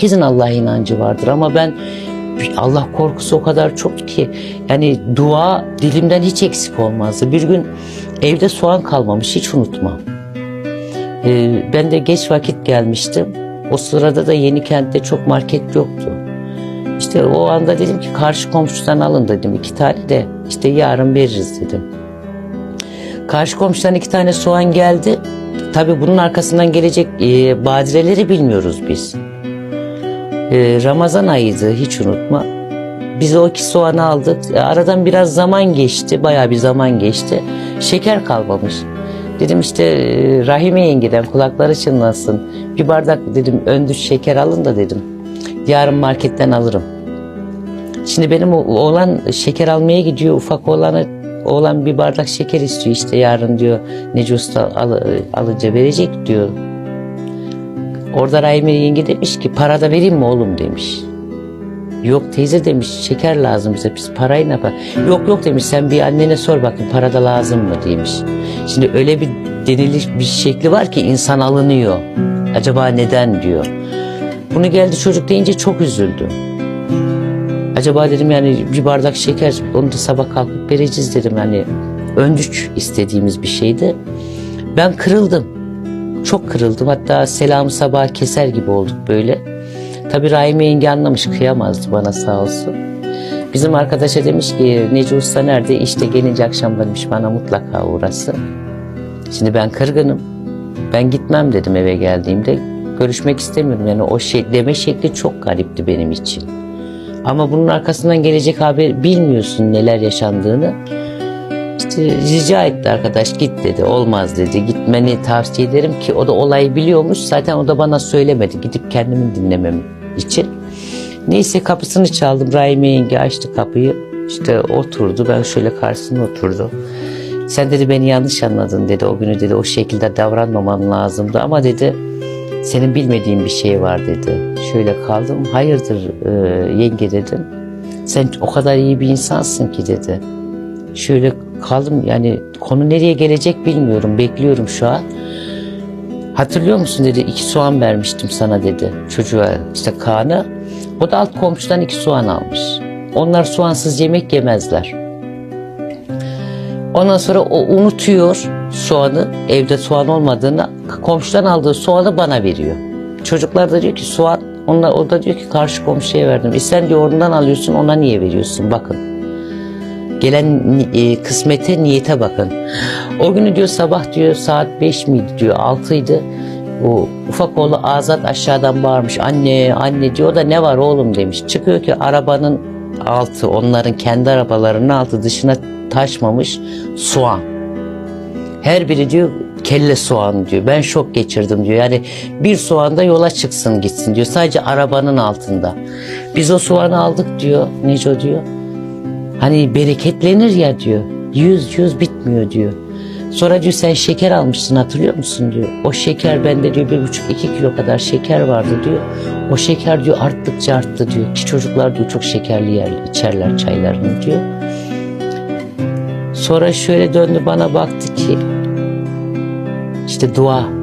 Herkesin Allah'a inancı vardır ama ben Allah korkusu o kadar çok ki yani dua dilimden hiç eksik olmazdı. Bir gün evde soğan kalmamış hiç unutmam. Ee, ben de geç vakit gelmiştim. O sırada da yeni kentte çok market yoktu. İşte o anda dedim ki karşı komşudan alın dedim iki tane de işte yarın veririz dedim. Karşı komşudan iki tane soğan geldi. Tabii bunun arkasından gelecek e, badireleri bilmiyoruz biz. E, Ramazan ayıydı hiç unutma. Biz o iki soğanı aldık. E, aradan biraz zaman geçti. Bayağı bir zaman geçti. Şeker kalmamış. Dedim işte e, Rahime yengeden kulakları çınlasın. Bir bardak dedim öndüş şeker alın da dedim. Yarın marketten alırım. Şimdi benim oğlan şeker almaya gidiyor. Ufak oğlanı oğlan bir bardak şeker istiyor işte yarın diyor. Neci Usta al, alınca verecek diyor. Orada Rahime yenge demiş ki para da vereyim mi oğlum demiş. Yok teyze demiş şeker lazım bize biz parayı ne yapar? Yok yok demiş sen bir annene sor bakın para da lazım mı demiş. Şimdi öyle bir deniliş bir şekli var ki insan alınıyor. Acaba neden diyor. Bunu geldi çocuk deyince çok üzüldüm. Acaba dedim yani bir bardak şeker onu da sabah kalkıp vereceğiz dedim yani öncüç istediğimiz bir şeydi. Ben kırıldım. Çok kırıldım. Hatta selamı sabah keser gibi olduk böyle. Tabii Rahime yenge anlamış kıyamazdı bana sağ olsun. Bizim arkadaşa demiş ki Neci Usta nerede? İşte gelince akşam demiş bana mutlaka uğrasın. Şimdi ben kırgınım. Ben gitmem dedim eve geldiğimde. Görüşmek istemiyorum. Yani o şey deme şekli çok garipti benim için. Ama bunun arkasından gelecek haber bilmiyorsun neler yaşandığını. İşte rica etti arkadaş git dedi. Olmaz dedi. Gitmeni tavsiye ederim ki o da olayı biliyormuş. Zaten o da bana söylemedi. Gidip kendimi dinlemem için. Neyse kapısını çaldım. Rahime yenge açtı kapıyı. İşte oturdu. Ben şöyle karşısına oturdum. Sen dedi beni yanlış anladın dedi. O günü dedi o şekilde davranmamam lazımdı ama dedi senin bilmediğin bir şey var dedi. Şöyle kaldım. Hayırdır e, yenge dedim. Sen o kadar iyi bir insansın ki dedi. Şöyle kaldım yani konu nereye gelecek bilmiyorum. Bekliyorum şu an. Hatırlıyor musun dedi iki soğan vermiştim sana dedi çocuğa işte Kaan'a. O da alt komşudan iki soğan almış. Onlar soğansız yemek yemezler. Ondan sonra o unutuyor soğanı evde soğan olmadığını komşudan aldığı soğanı bana veriyor. Çocuklar da diyor ki soğan onlar, o da diyor ki karşı komşuya verdim. E sen diyor ondan alıyorsun ona niye veriyorsun bakın. Gelen e, kısmete niyete bakın. O günü diyor sabah diyor saat 5 miydi diyor 6'ydı. O ufak oğlu Azat aşağıdan bağırmış. Anne anne diyor O da ne var oğlum demiş. Çıkıyor ki arabanın altı onların kendi arabalarının altı dışına taşmamış soğan. Her biri diyor kelle soğan diyor. Ben şok geçirdim diyor. Yani bir soğanda yola çıksın gitsin diyor. Sadece arabanın altında. Biz o soğanı aldık diyor. Neco diyor. Hani bereketlenir ya diyor. Yüz yüz bitmiyor diyor. Sonra diyor sen şeker almışsın hatırlıyor musun diyor. O şeker bende diyor bir buçuk iki kilo kadar şeker vardı diyor. O şeker diyor arttıkça arttı diyor. Ki çocuklar diyor çok şekerli yer, içerler çaylarını diyor. Sonra şöyle döndü bana baktı ki işte dua